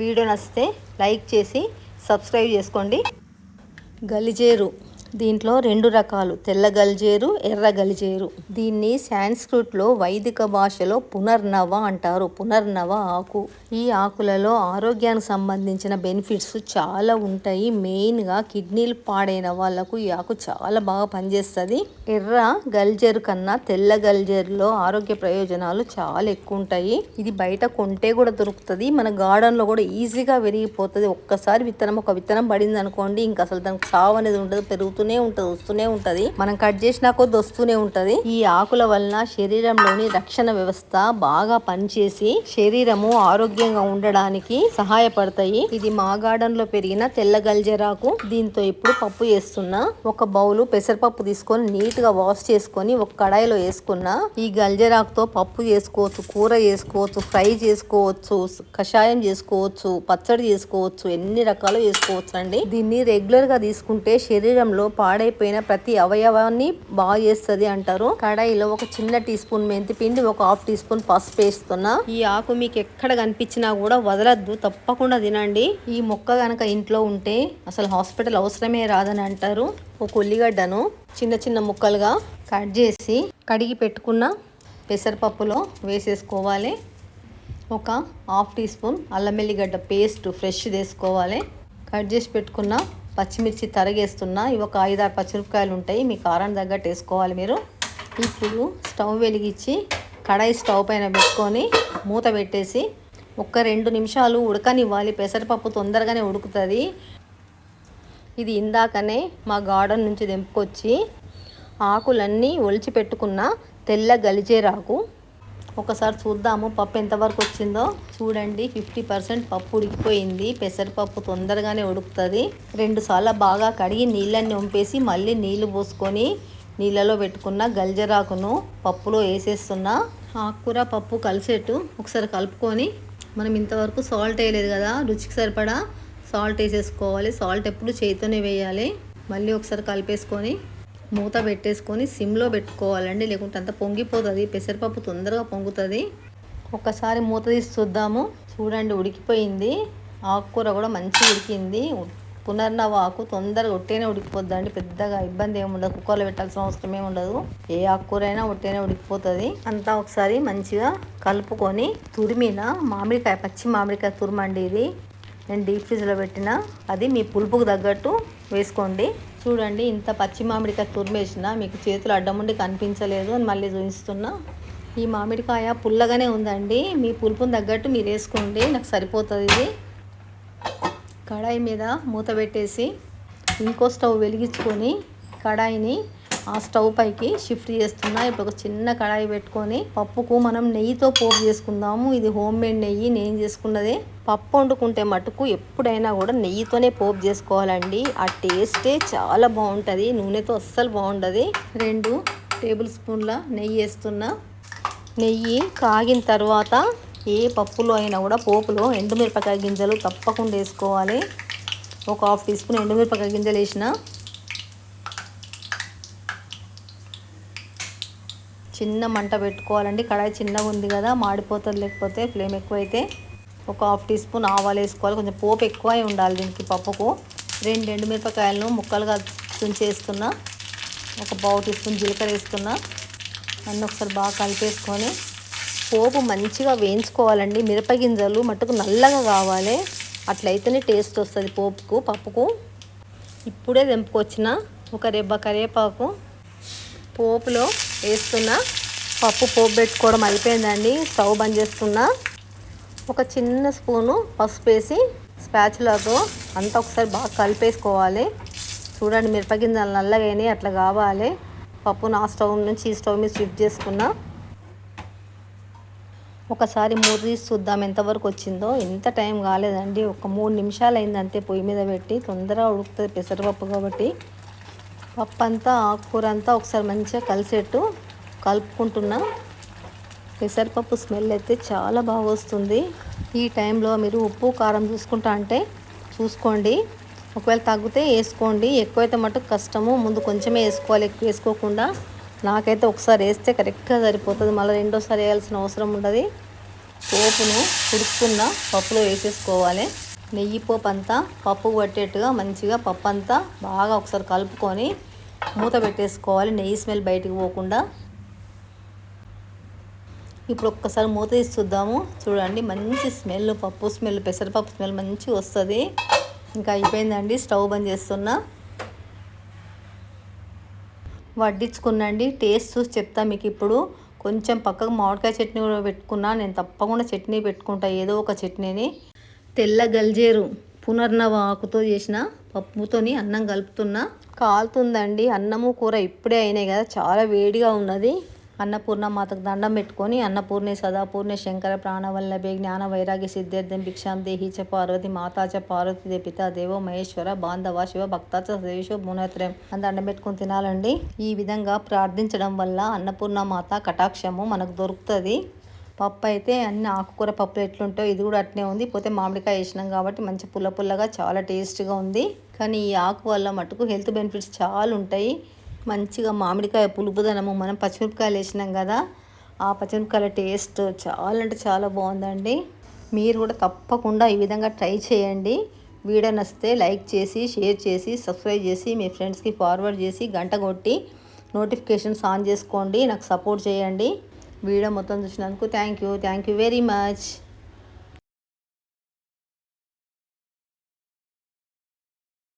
Video నచ్చితే like చేసి subscribe చేసుకోండి. గలిజేరు. దీంట్లో రెండు రకాలు తెల్ల గలిజేరు ఎర్ర గలిజేరు. దీన్ని సాంస్క్రిట్లో వైదిక భాషలో పునర్నవ అంటారు. పునర్నవ ఆకు. ఈ ఆకులలో ఆరోగ్యానికి సంబంధించిన బెనిఫిట్స్ చాలా ఉంటాయి. మెయిన్గా కిడ్నీలు పాడైన వాళ్ళకు ఈ ఆకు చాలా బాగా పనిచేస్తుంది. ఎర్ర గల్జేరు కన్నా తెల్ల గల్జేరులో ఆరోగ్య ప్రయోజనాలు చాలా ఎక్కువ ఉంటాయి. ఇది బయట కొంటే కూడా దొరుకుతుంది. మన గార్డెన్లో కూడా ఈజీగా పెరిగిపోతుంది ఒక్కసారి విత్తనం ఒక విత్తనం పడింది అనుకోండి ఇంకా అసలు దానికి సావు అనేది ఉండదు పోతూనే ఉంటుంది వస్తూనే ఉంటుంది. మనం కట్ చేసినా కొద్ది వస్తూనే ఉంటది. ఈ ఆకుల వలన శరీరంలోని రక్షణ వ్యవస్థ బాగా పనిచేసి శరీరము ఆరోగ్యంగా ఉండడానికి సహాయపడతాయి. ఇది మా గార్డెన్లో పెరిగిన తెల్ల గల్జరాకు. దీంతో ఇప్పుడు పప్పు చేస్తున్నా. ఒక బౌలు పెసరపప్పు తీసుకొని నీట్గా వాష్ చేసుకొని ఒక కడాయిలో వేసుకున్నా. ఈ గల్జరాకుతో పప్పు చేసుకోవచ్చు కూర చేసుకోవచ్చు ఫ్రై చేసుకోవచ్చు కషాయం చేసుకోవచ్చు పచ్చడి చేసుకోవచ్చు ఎన్ని రకాలు చేసుకోవచ్చు అండి దీన్ని రెగ్యులర్గా తీసుకుంటే శరీరంలో పాడైపోయిన ప్రతి అవయవాన్ని బాగా చేస్తుంది అంటారు. కడాయిలో ఒక చిన్న టీ స్పూన్ మెంతి పిండి ఒక హాఫ్ టీ స్పూన్ పసుపు వేస్తున్నా. ఈ ఆకు మీకు ఎక్కడ కనిపించినా కూడా వదలద్దు తప్పకుండా తినండి. ఈ మొక్క గనక ఇంట్లో ఉంటే అసలు హాస్పిటల్ అవసరమే రాదని అంటారు. ఒక ఉల్లిగడ్డను చిన్న చిన్న ముక్కలుగా కట్ చేసి కడిగి పెట్టుకున్న పెసరపప్పులో వేసేసుకోవాలి. ఒక హాఫ్ టీ స్పూన్ అల్లం ఎల్లిగడ్డ పేస్ట్ ఫ్రెష్ వేసుకోవాలి కట్ చేసి పెట్టుకున్న పచ్చిమిర్చి తరగేస్తున్నా ఇవి ఒక ఐదారు పచ్చిమిరపకాయలు ఉంటాయి మీ కారం తగ్గట్టు వేసుకోవాలి మీరు. ఇప్పుడు స్టవ్ వెలిగించి కడాయి స్టవ్ పైన పెట్టుకొని మూత పెట్టేసి ఒక రెండు నిమిషాలు ఉడకనివ్వాలి. పెసరపప్పు తొందరగానే ఉడుకుతుంది. ఇది ఇందాకనే మా గార్డెన్ నుంచి తెంపుకొచ్చి ఆకులన్నీ ఒలిచి పెట్టుకున్న తెల్ల గలిజేరాకు ఒకసారి చూద్దాము పప్పు ఎంతవరకు వచ్చిందో. చూడండి ఫిఫ్టీ పర్సెంట్ పప్పు ఉడికిపోయింది. పెసరపప్పు తొందరగానే ఉడుకుతుంది. రెండుసార్లు బాగా కడిగి నీళ్ళని వంపేసి మళ్ళీ నీళ్ళు పోసుకొని నీళ్ళలో పెట్టుకున్న గల్జరాకును పప్పులో వేసేస్తున్నా. ఆకుకూర పప్పు కలిసేట్టు ఒకసారి కలుపుకొని మనం ఇంతవరకు సాల్ట్ వేయలేదు కదా రుచికి సరిపడా సాల్ట్ వేసేసుకోవాలి. సాల్ట్ ఎప్పుడు చేతితోనే వేయాలి. మళ్ళీ ఒకసారి కలిపేసుకొని మూత పెట్టేసుకొని సిమ్లో పెట్టుకోవాలండి. లేకుంటే అంత పొంగిపోతుంది. పెసరపప్పు తొందరగా పొంగుతుంది. ఒకసారి మూత తీసి చూద్దాము. చూడండి ఉడికిపోయింది. ఆకుకూర కూడా మంచిగా ఉడికింది. పునర్నవ ఆకు తొందరగా ఒట్టేనే ఉడికిపోద్దండి. పెద్దగా ఇబ్బంది ఏమి ఉండదు. కుక్కర్లో పెట్టాల్సిన అవసరం ఏమి ఉండదు. ఏ ఆకుకూర అయినా ఒట్టేనే ఉడికిపోతుంది. అంతా ఒకసారి మంచిగా కలుపుకొని తురిమిన మామిడికాయ పచ్చి మామిడికాయ తురిమండి ఇది. నేను డీప్ ఫ్రిడ్జ్లో పెట్టిన అది మీ పులుపుకు తగ్గట్టు వేసుకోండి. చూడండి ఇంత పచ్చి మామిడికాయ తురిమేసిన మీకు చేతులు అడ్డం ఉండి కనిపించలేదు అని మళ్ళీ చూపిస్తున్నా. ఈ మామిడికాయ పుల్లగానే ఉందండి. మీ పులుపుని తగ్గట్టు మీరు వేసుకోండి. నాకు సరిపోతుంది ఇది. కడాయి మీద మూత పెట్టేసి ఇంకో స్టవ్ వెలిగించుకొని కడాయిని ఆ స్టవ్ పైకి షిఫ్ట్ చేస్తున్నా. ఇప్పుడు ఒక చిన్న కడాయి పెట్టుకొని పప్పుకు మనం నెయ్యితో పోపు చేసుకుందాము. ఇది హోమ్ మేడ్ నెయ్యి నేను చేసుకున్నదే. పప్పు వండుకుంటే మటుకు ఎప్పుడైనా కూడా నెయ్యితోనే పోపు చేసుకోవాలండి. ఆ టేస్టే చాలా బాగుంటుంది. నూనెతో అస్సలు బాగుంటుంది రెండు టేబుల్ స్పూన్ల నెయ్యి వేస్తున్నా. నెయ్యి కాగిన తర్వాత ఏ పప్పులో అయినా కూడా పోపులో ఎండుమిరపకాయ గింజలు తప్పకుండా వేసుకోవాలి. ఒక హాఫ్ టీ స్పూన్ ఎండుమిరపకాయ గింజలు వేసిన. చిన్న మంట పెట్టుకోవాలండి. కడాయి చిన్నగా ఉంది కదా మాడిపోతుంది లేకపోతే ఫ్లేమ్ ఎక్కువైతే ఒక హాఫ్ టీ స్పూన్ ఆవాలు వేసుకోవాలి. కొంచెం పోపు ఎక్కువ ఉండాలి దీనికి పప్పుకు. రెండు ఎండుమిరపకాయలను ముక్కలుగా తుంచేస్తున్నా. ఒక పావు టీ స్పూన్ జీలకర్ర వేస్తున్నా. అన్నీ ఒకసారి బాగా కలిపేసుకొని పోపు మంచిగా వేయించుకోవాలండి. మిరపగింజలు మట్టుకు నల్లగా కావాలి. అట్లయితేనే టేస్ట్ వస్తుంది పోపుకు పప్పుకు. ఇప్పుడే తెంపుకొచ్చిన ఒక రెబ్బ కరివేపాకు పోపులో వేస్తున్నా. పప్పు పోపు పెట్టుకోవడం అయిపోయిందండి. స్టవ్ బంద్ చేస్తున్నా. ఒక చిన్న స్పూను పసుపు వేసి స్పాచులతో అంతా ఒకసారి బాగా కలిపేసుకోవాలి. చూడండి మిరపగింజలు నల్లగా అట్లా కావాలి. పప్పు నా స్టవ్ నుంచి ఈ స్టవ్ మీద షిఫ్ట్ చేసుకున్నా. ఒకసారి మూడు తీసి చూద్దాం ఎంతవరకు వచ్చిందో. ఎంత టైం కాలేదండి. ఒక మూడు నిమిషాలు అయింది అంతే పొయ్యి మీద పెట్టి తొందరగా ఉడుకుతుంది పెసరపప్పు కాబట్టి. పప్పు అంతా ఆకుకూర అంతా ఒకసారి మంచిగా కలిసేట్టు కలుపుకుంటున్నా. పెసరపప్పు స్మెల్ అయితే చాలా బాగా వస్తుంది. ఈ టైంలో మీరు ఉప్పు కారం చూసుకుంటా అంటే చూసుకోండి. ఒకవేళ తగ్గితే వేసుకోండి. ఎక్కువైతే మటుకు కష్టము. ముందు కొంచెమే వేసుకోవాలి. ఎక్కువ వేసుకోకుండా నాకైతే ఒకసారి వేస్తే కరెక్ట్గా సరిపోతుంది. మళ్ళీ రెండోసారి వేయాల్సిన అవసరం ఉండదు. పోపును ఉడుకుతున్న పప్పులో వేసేసుకోవాలి. నెయ్యి పోపు అంతా పప్పు పట్టేట్టుగా మంచిగా పప్పు అంతా బాగా ఒకసారి కలుపుకొని మూత పెట్టేసుకోవాలి. నెయ్యి స్మెల్ బయటికి పోకుండా. ఇప్పుడు ఒక్కసారి మూత తీసి చూద్దాము. చూడండి మంచి స్మెల్ పప్పు స్మెల్ పెసరపప్పు స్మెల్ మంచిగా వస్తుంది. ఇంకా అయిపోయిందండి స్టవ్ బంద్ చేస్తున్నా. వడ్డించుకున్నాండి టేస్ట్ చూసి చెప్తా మీకు ఇప్పుడు. కొంచెం పక్కకు మామిడికాయ చట్నీ కూడా పెట్టుకున్నా. నేను తప్పకుండా చట్నీ పెట్టుకుంటా ఏదో ఒక చట్నీని. తెల్ల గల్జేరు పునర్నవ ఆకుతో చేసిన పప్పుతోని అన్నం కలుపుతున్నా. కాలుతుందండి. అన్నము కూర ఇప్పుడే అయినాయి కదా. చాలా వేడిగా ఉన్నది. అన్నపూర్ణ మాతకు దండం పెట్టుకొని అన్నపూర్ణి సదాపూర్ణి శంకర ప్రాణవల్లభే జ్ఞాన వైరాగ్య సిద్ధార్థం భిక్షాం దేహి చ పార్వతి మాతాచ పార్వతి దేపిత దేవో మహేశ్వర బాంధవ శివ భక్తాచ శేషో మునత్రయం అని దండం పెట్టుకొని తినాలండి. ఈ విధంగా ప్రార్థించడం వల్ల అన్నపూర్ణ మాత కటాక్షము మనకు దొరుకుతుంది. పప్పు అయితే అన్ని ఆకుకూర పప్పులు ఎట్లుంటాయో ఇది కూడా అట్నే ఉంది. పోతే మామిడికాయ వేసినాం కాబట్టి మంచి పుల్ల పుల్లగా చాలా టేస్ట్గా ఉంది. కానీ ఈ ఆకు వల్ల మటుకు హెల్త్ బెనిఫిట్స్ చాలా ఉంటాయి. మంచిగా మామిడికాయ పులుపుదనము మనం పచ్చిమిరపకాయలు వేసినాం కదా ఆ పచ్చిమిరపకాయల టేస్ట్ చాలా అంటే చాలా బాగుందండి. మీరు కూడా తప్పకుండా ఈ విధంగా ట్రై చేయండి. వీడియో నచ్చితే లైక్ చేసి షేర్ చేసి సబ్స్క్రైబ్ చేసి మీ ఫ్రెండ్స్కి ఫార్వర్డ్ చేసి గంట కొట్టి నోటిఫికేషన్స్ ఆన్ చేసుకోండి. నాకు సపోర్ట్ చేయండి. వీడియో మొత్తం చూసినందుకు thank you thank you very much